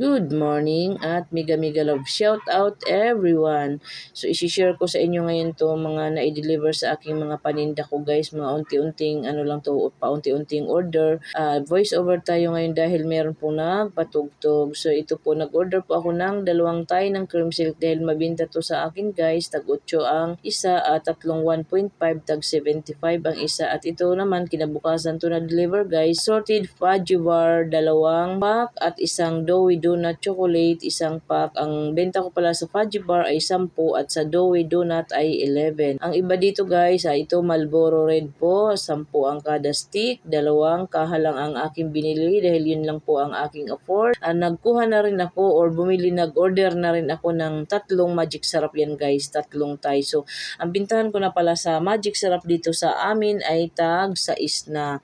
Good morning at mega mega love shout out everyone. So i-share ko sa inyo ngayon to mga na-deliver sa aking mga paninda ko guys, mga unti-unting ano lang to, paunti-unting order. Uh, voice over tayo ngayon dahil meron po nagpatugtog. So ito po nag-order po ako ng dalawang tie ng cream silk dahil mabinta to sa akin guys, tag 8 ang isa at tatlong 1.5 tag 75 ang isa at ito naman kinabukasan to na deliver guys. Sorted fudge bar, dalawang pack at isang doughy donut chocolate, isang pack. Ang benta ko pala sa fudge bar ay 10 at sa doughy donut ay 11. Ang iba dito guys, ay ito Marlboro Red po, 10 ang kada stick, dalawang kahalang ang aking binili dahil yun lang po ang aking afford. Uh, nagkuha na rin ako or bumili, nag-order na rin ako ng tatlong magic sarap yan guys, tatlong Thai. So, ang bintahan ko na pala sa magic sarap dito sa amin ay tag sa isna.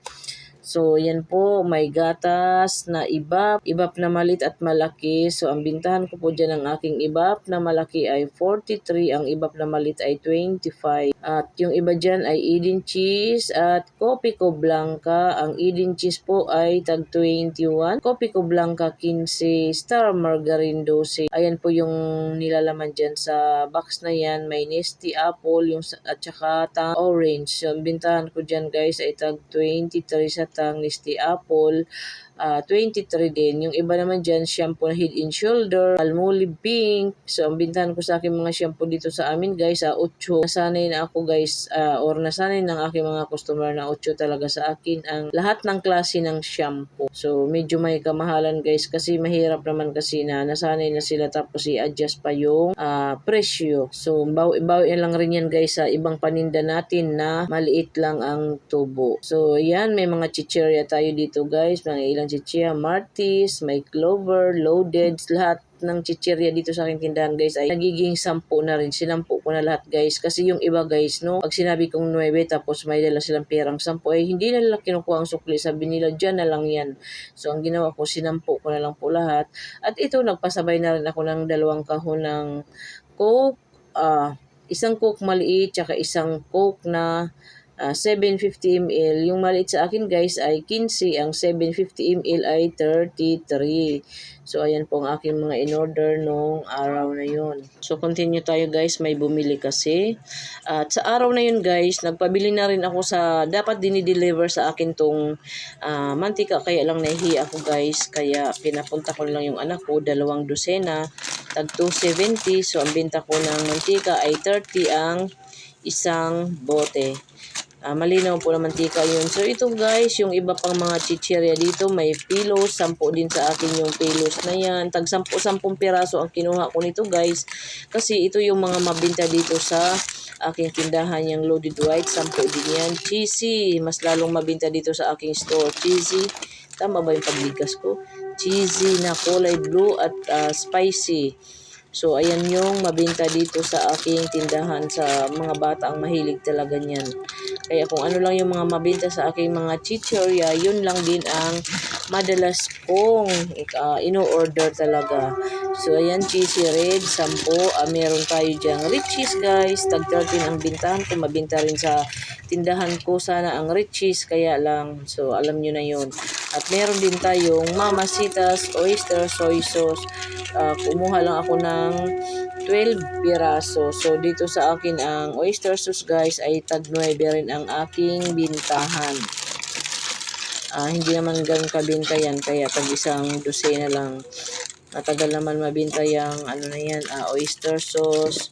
So, yan po, may gatas na ibap, ibap na malit at malaki. So, ang bintahan ko po dyan ng aking ibap na malaki ay 43, ang ibap na malit ay 25. At yung iba dyan ay Eden cheese at Copico Blanca. Ang Eden cheese po ay tag 21, Copico Blanca 15, Star Margarine 12. Ayan po yung nilalaman dyan sa box na yan. May Nesty Apple yung, at saka orange. So, ang bintahan ko dyan guys ay tag 23 sa tang Nesty Apple, uh, 23 din. Yung iba naman dyan, shampoo na head and shoulder, palmolive pink. So, ang bintahan ko sa aking mga shampoo dito sa amin guys, uh, 8. Nasanay na ako guys, uh, or nasanay ng aking mga customer na 8 talaga sa akin ang lahat ng klase ng shampoo. So, medyo may kamahalan guys kasi mahirap naman kasi na nasanay na sila tapos i-adjust pa yung uh, presyo. So, bawi-bawi lang rin yan guys sa ibang paninda natin na maliit lang ang tubo. So, yan, may mga chichirya tayo dito guys, mga ilang chichirya, martis, may clover, loaded, lahat ng chichirya dito sa aking tindahan guys ay nagiging sampu na rin. Sinampu ko na lahat guys. Kasi yung iba guys no, pag sinabi kong 9 tapos may dala silang perang sampu ay hindi na nila kinukuha ang sukli. Sabi nila dyan na lang yan. So ang ginawa ko sinampu ko na lang po lahat. At ito nagpasabay na rin ako ng dalawang kahon ng coke, uh, isang coke maliit tsaka isang coke na uh, 750 ml. Yung maliit sa akin guys ay 15, ang 750 ml ay 33. So ayan po ang aking mga in-order nung araw na yun. So continue tayo guys, may bumili kasi. At sa araw na yun guys, nagpabili na rin ako sa, dapat dinideliver sa akin tong uh, mantika. Kaya lang nahihi ako guys, kaya pinapunta ko lang yung anak ko, dalawang dosena, tag 270. So ang benta ko ng mantika ay 30 ang isang bote. Uh, malinaw po na mantika yun. So ito guys, yung iba pang mga chichirya dito, may pilos, sampo din sa akin yung pilos na yan. Tag sampo, sampung piraso ang kinuha ko nito guys. Kasi ito yung mga mabinta dito sa aking tindahan yung loaded white, sampo din yan. Cheesy, mas lalong mabinta dito sa aking store. Cheesy, tama ba yung pagligas ko? Cheesy na kulay blue at uh, spicy. So, ayan yung mabinta dito sa aking tindahan sa mga bata ang mahilig talaga niyan. Kaya kung ano lang yung mga mabinta sa aking mga chichorya, yun lang din ang madalas kong uh, ino-order talaga. So, ayan, cheesy red, 10. Uh, meron tayo dyan riches, guys. Tag 13 ang bintahan ko. Mabinta rin sa tindahan ko sana ang riches, kaya lang. So, alam nyo na yun. At meron din tayong mamasitas, oyster, soy sauce. Uh, kumuha lang ako ng 12 piraso. So, dito sa akin ang oyster sauce guys ay tag 9 rin ang aking bintahan. Uh, hindi naman ganun kabinta yan, kaya tag isang dosena lang. Matagal naman mabinta yung ano na yan, uh, oyster sauce.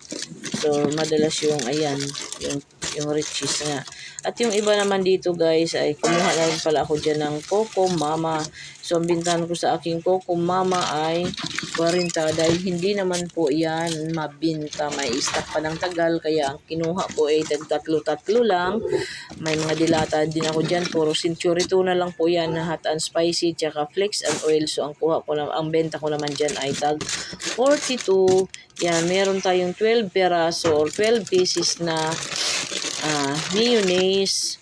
So, madalas yung, ayan, yung, yung riches nga. At yung iba naman dito guys ay kumuha na rin pala ako dyan ng Coco Mama. So ang bintahan ko sa aking Coco Mama ay 40 dahil hindi naman po yan mabinta. May stock pa ng tagal kaya ang kinuha ko ay tatlo-tatlo lang. May mga dilata din ako dyan. Puro century tuna lang po yan na hot and spicy tsaka flex and oil. So ang kuha ko na, ang benta ko naman dyan ay tag 42. Yan, meron tayong 12 peraso or 12 pieces na uh, mayonnaise.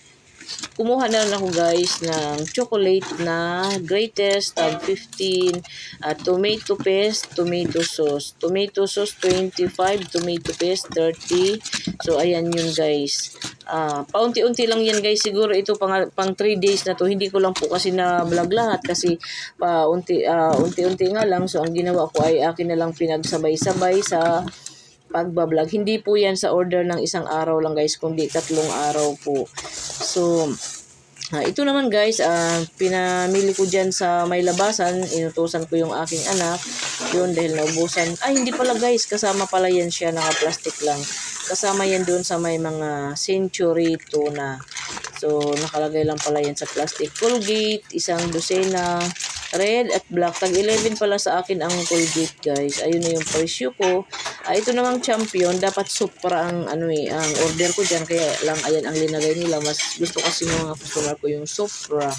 Kumuha na lang ako guys ng chocolate na greatest tag 15 uh, tomato paste, tomato sauce. Tomato sauce 25, tomato paste 30. So ayan yun guys. Ah, paunti-unti lang yan guys. Siguro ito pang pang 3 days na to. Hindi ko lang po kasi na vlog lahat kasi paunti ah, unti-unti nga lang. So ang ginawa ko ay akin na lang pinagsabay-sabay sa pagbablog. Hindi po yan sa order ng isang araw lang guys, kundi tatlong araw po. So Ah, ito naman guys, ah, pinamili ko dyan sa may labasan, inutusan ko yung aking anak, yun dahil naubusan. Ay, hindi pala guys, kasama pala yan siya, naka-plastic lang. Kasama yan doon sa may mga century tuna. So, nakalagay lang pala yan sa plastic. Colgate, isang dosena, red at black. Tag 11 pala sa akin ang Colgate guys. Ayun na yung presyo ko. Ah, ito namang champion, dapat supra ang ano eh, ang order ko diyan kaya lang ayan ang linagay nila. Mas gusto kasi ng mga customer ko yung supra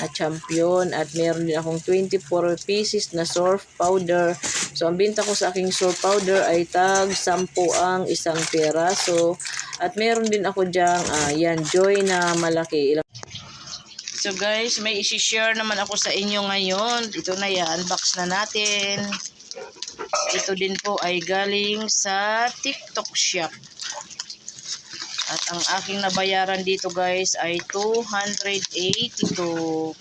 na champion at meron din akong 24 pieces na surf powder. So ang binta ko sa aking surf powder ay tag 10 ang isang peraso. At meron din ako diyang ah, yan joy na malaki. So guys, may isi-share naman ako sa inyo ngayon. Ito na yan, unbox na natin. Ito din po ay galing sa TikTok shop. At ang aking nabayaran dito guys ay 282.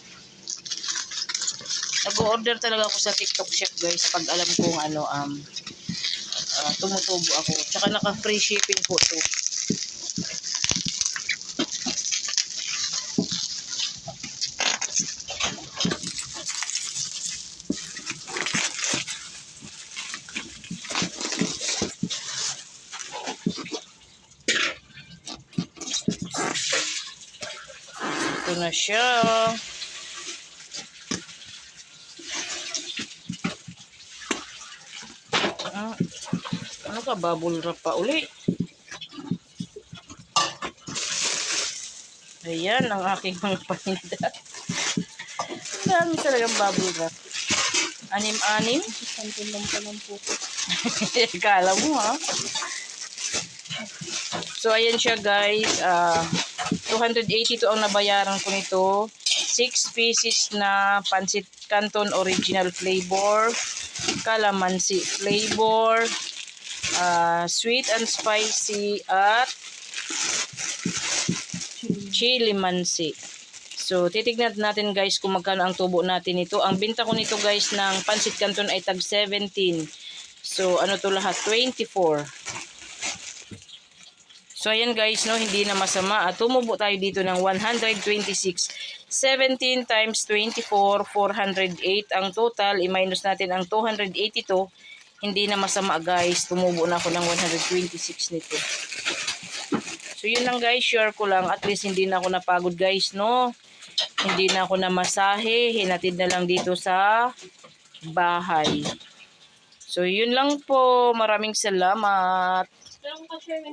Nag-order talaga ako sa TikTok shop guys pag alam kong ano um ah, tumutubo ako. Tsaka naka-free shipping po to. Na siya. Ah, ano ka, bubble wrap pa uli? Ayan ang aking mga paninda. Ang dami talagang bubble wrap. Anim-anim? Santin lang pa ng puko. Kala mo ha. So ayan siya guys. Ah 282 ang nabayaran ko nito. 6 pieces na pansit canton original flavor. Calamansi flavor. ah, sweet and spicy at chili mansi. So, titignan natin guys kung magkano ang tubo natin nito. Ang binta ko nito guys ng pansit canton ay tag 17. So, ano to lahat? 24. So, ayan guys, no, hindi na masama. At tumubo tayo dito ng 126. 17 times 24, 408 ang total. I-minus natin ang 282. Hindi na masama guys. Tumubo na ako ng 126 nito. So, yun lang guys. Sure ko lang. At least hindi na ako napagod guys, no? Hindi na ako namasahe. Hinatid na lang dito sa bahay. So, yun lang po. Maraming salamat. Pero kung ka-share